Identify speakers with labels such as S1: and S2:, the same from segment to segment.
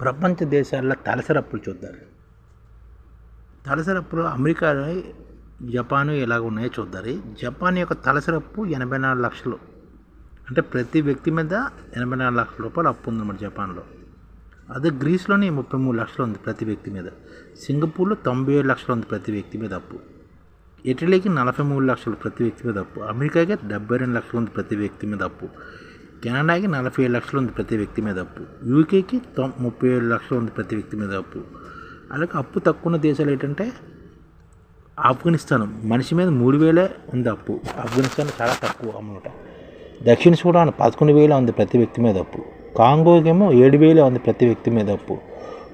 S1: ప్రపంచ దేశాల్లో తలసరప్పులు చూద్దాం తలసరప్పులు అమెరికా జపాన్ ఎలాగ ఉన్నాయో చూద్దారు. జపాన్ యొక్క తలసరప్పు ఎనభై నాలుగు లక్షలు. అంటే ప్రతి వ్యక్తి మీద ఎనభై నాలుగు లక్షల రూపాయలు అప్పు ఉందన్నమాట జపాన్లో. అదే గ్రీస్లోనే ముప్పై మూడు లక్షలు ఉంది ప్రతి వ్యక్తి మీద. సింగపూర్లో తొంభై ఏడు లక్షలు ఉంది ప్రతి వ్యక్తి మీద అప్పు. ఇటలీకి నలభై మూడు లక్షలు ప్రతి వ్యక్తి మీద అప్పు. అమెరికాకి డెబ్బై రెండు లక్షలు ఉంది ప్రతి వ్యక్తి మీద అప్పు. కెనడాకి నలభై ఏడు లక్షలు ఉంది ప్రతి వ్యక్తి మీద అప్పు. యూకేకి తొ ముప్పై ఏడు లక్షలు ఉంది ప్రతి వ్యక్తి మీద అప్పు. అలాగే అప్పు తక్కువ ఉన్న దేశాలు ఏంటంటే ఆఫ్ఘనిస్తాన్. మనిషి మీద మూడు వేలే ఉంది అప్పు. ఆఫ్ఘనిస్తాన్ చాలా తక్కువ అన్నమాట దక్షిణ సూడాన్ పదకొండు వేలే ఉంది ప్రతి వ్యక్తి మీద అప్పు. కాంగోకేమో ఏడు వేలే ఉంది ప్రతి వ్యక్తి మీద అప్పు.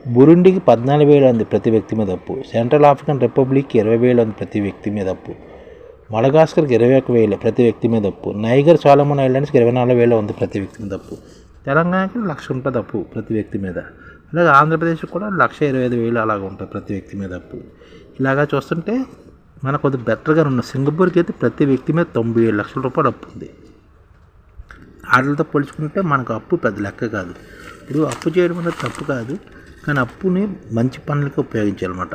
S1: బురుండికి పద్నాలుగు వేలు ఉంది ప్రతి వ్యక్తి మీద అప్పు. సెంట్రల్ ఆఫ్రికన్ రిపబ్లిక్కి ఇరవై వేలు ఉంది ప్రతి వ్యక్తి మీద అప్పు. మడగాస్కర్కి ఇరవై ఒక వేలు ప్రతి వ్యక్తి మీద తప్పు నైగర్ సోలమన్ ఐలాండ్స్కి ఇరవై నాలుగు వేలు ఉంది ప్రతి వ్యక్తి మీద తప్పు తెలంగాణకి లక్ష ఉంటుంది తప్పు ప్రతి వ్యక్తి మీద. అలాగే ఆంధ్రప్రదేశ్కి కూడా లక్ష ఇరవై ఐదు వేలు అలాగ ఉంటుంది ప్రతి వ్యక్తి మీద తప్పు ఇలాగా చూస్తుంటే మనకు కొద్దిగా బెటర్గా ఉన్న సింగపూర్కి అయితే ప్రతి వ్యక్తి మీద తొంభై ఏడు లక్షల రూపాయలు అప్పు ఉంది. ఆటలతో పోల్చుకుంటే మనకు అప్పు పెద్ద లెక్క కాదు. ఇప్పుడు అప్పు చేయడం అనేది తప్పు కాదు. కానీ అప్పుని మంచి పనులకి ఉపయోగించాలన్నమాట.